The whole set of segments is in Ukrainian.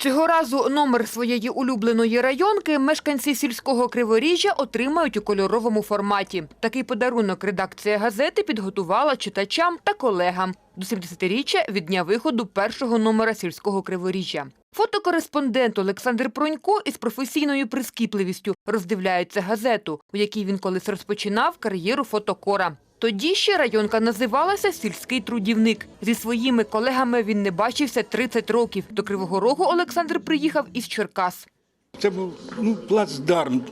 Цього разу номер своєї улюбленої районки мешканці сільського криворіжжя отримають у кольоровому форматі. Такий подарунок редакція газети підготувала читачам та колегам до 70-річчя від дня виходу першого номера сільського криворіжжя. Фотокореспондент Олександр Пронько із професійною прискіпливістю роздивляється газету, у якій він колись розпочинав кар'єру фотокора. Тоді ще районка називалася Сільський трудівник. Зі своїми колегами він не бачився 30 років. До Кривого Рогу Олександр приїхав із Черкас. Це був ну, плацдарм.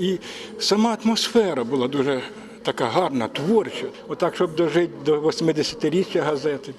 І сама атмосфера була дуже така гарна, творча. Отак, щоб дожити до 80-річчя газети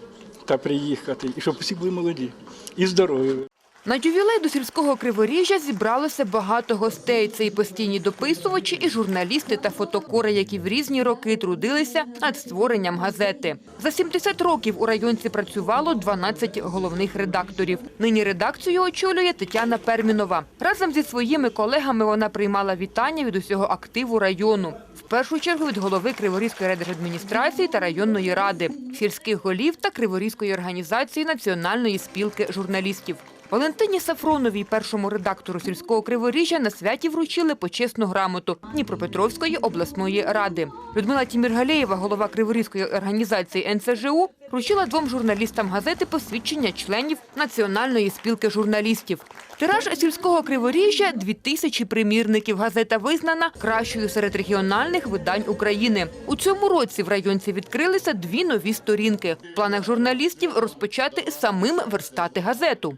та приїхати, і щоб всі були молоді і здорові. На ювілей до сільського криворіжжя зібралося багато гостей. Це і постійні дописувачі, і журналісти та фотокори, які в різні роки трудилися над створенням газети. За 70 років у районці працювало 12 головних редакторів. Нині редакцію очолює Тетяна Пермінова. Разом зі своїми колегами вона приймала вітання від усього активу району. В першу чергу від голови Криворізької райдержадміністрації та районної ради, сільських голів та Криворізької організації Національної спілки журналістів. Валентині Сафроновій, першому редактору сільського криворіжжя, на святі вручили почесну грамоту Дніпропетровської обласної ради. Людмила Тіміргалєєва, голова Криворізької організації НЦЖУ, вручила двом журналістам газети посвідчення членів Національної спілки журналістів. Тираж сільського криворіжжя – дві тисячі примірників. Газета визнана кращою серед регіональних видань України. У цьому році в районці відкрилися дві нові сторінки. В планах журналістів розпочати самим верстати газету.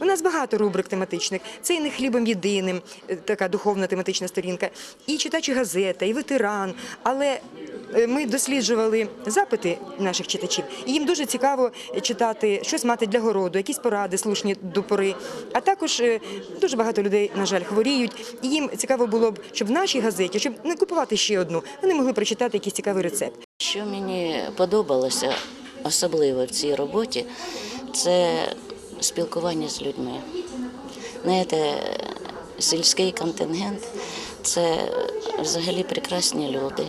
У нас багато рубрик тематичних. Це і не хлібом єдиним, е, така духовна тематична сторінка, і читачі газета, і ветеран. Але е, ми досліджували запити наших читачів, і їм дуже цікаво читати щось мати для городу, якісь поради слушні до пори. А також е, дуже багато людей, на жаль, хворіють. І їм цікаво було б, щоб в нашій газеті, щоб не купувати ще одну, вони могли прочитати якийсь цікавий рецепт. Що мені подобалося особливо в цій роботі, це спілкування з людьми. Знаєте, сільський контингент це взагалі прекрасні люди.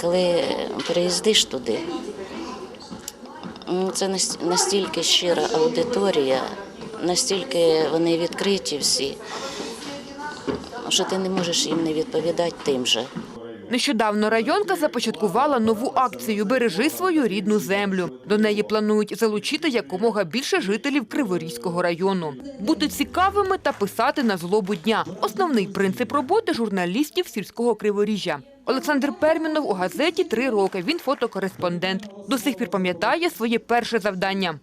Коли приїздиш туди, ну, це настільки щира аудиторія, настільки вони відкриті всі, що ти не можеш їм не відповідати тим же. Нещодавно районка започаткувала нову акцію «Бережи свою рідну землю». До неї планують залучити якомога більше жителів Криворізького району. Бути цікавими та писати на злобу дня – основний принцип роботи журналістів сільського Криворіжжя. Олександр Пермінов у газеті три роки. Він фотокореспондент. До сих пір пам'ятає своє перше завдання.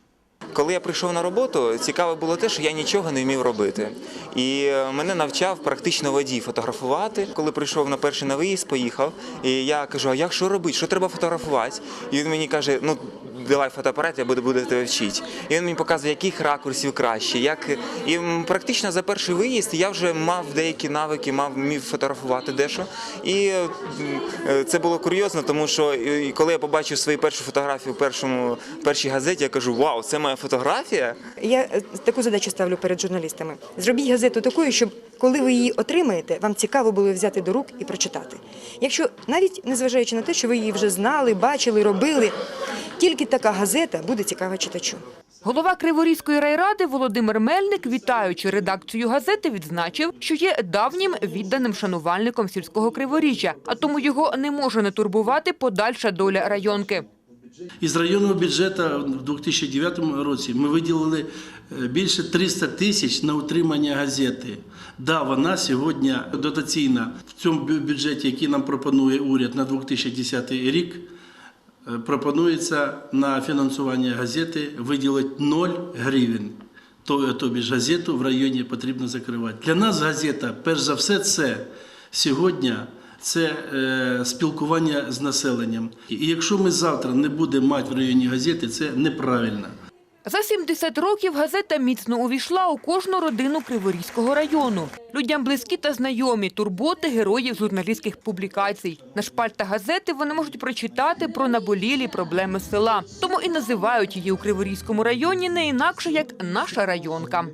Коли я прийшов на роботу, цікаво було те, що я нічого не вмів робити. І е, мене навчав практично водій фотографувати. Коли прийшов на перший на виїзд, поїхав, і я кажу: а як що робити? Що треба фотографувати? І він мені каже: ну давай фотоапарат, я буду, буду тебе вчити. І він мені показує, яких ракурсів краще. Як... І практично за перший виїзд я вже мав деякі навики, мав вмів фотографувати дещо. І е, це було курйозно, тому що коли я побачив свої перші фотографії в першому першій газеті, я кажу: Вау, це моя фотографія. Я е, таку задачу ставлю перед журналістами. Зробіть газету такою, щоб коли ви її отримаєте, вам цікаво було взяти до рук і прочитати. Якщо навіть незважаючи на те, що ви її вже знали, бачили, робили, тільки така газета буде цікава читачу. Голова Криворізької райради Володимир Мельник, вітаючи редакцію газети, відзначив, що є давнім відданим шанувальником сільського Криворіжжя, а тому його не може не турбувати подальша доля районки. Із районного бюджету в 2009 році ми виділили е, більше 300 тисяч на утримання газети. Да, вона сьогодні дотаційна в цьому бюджеті, який нам пропонує уряд на 2010 рік. е, Пропонується на фінансування газети виділити 0 гривень. То- Тобі ж газету в районі потрібно закривати. Для нас газета, перш за все, це сьогодні це е, спілкування з населенням. І якщо ми завтра не будемо мати в районі газети, це неправильно. За 70 років газета міцно увійшла у кожну родину Криворізького району. Людям близькі та знайомі турботи героїв журналістських публікацій. На шпальтах газети вони можуть прочитати про наболілі проблеми села. Тому і називають її у Криворізькому районі не інакше як наша районка.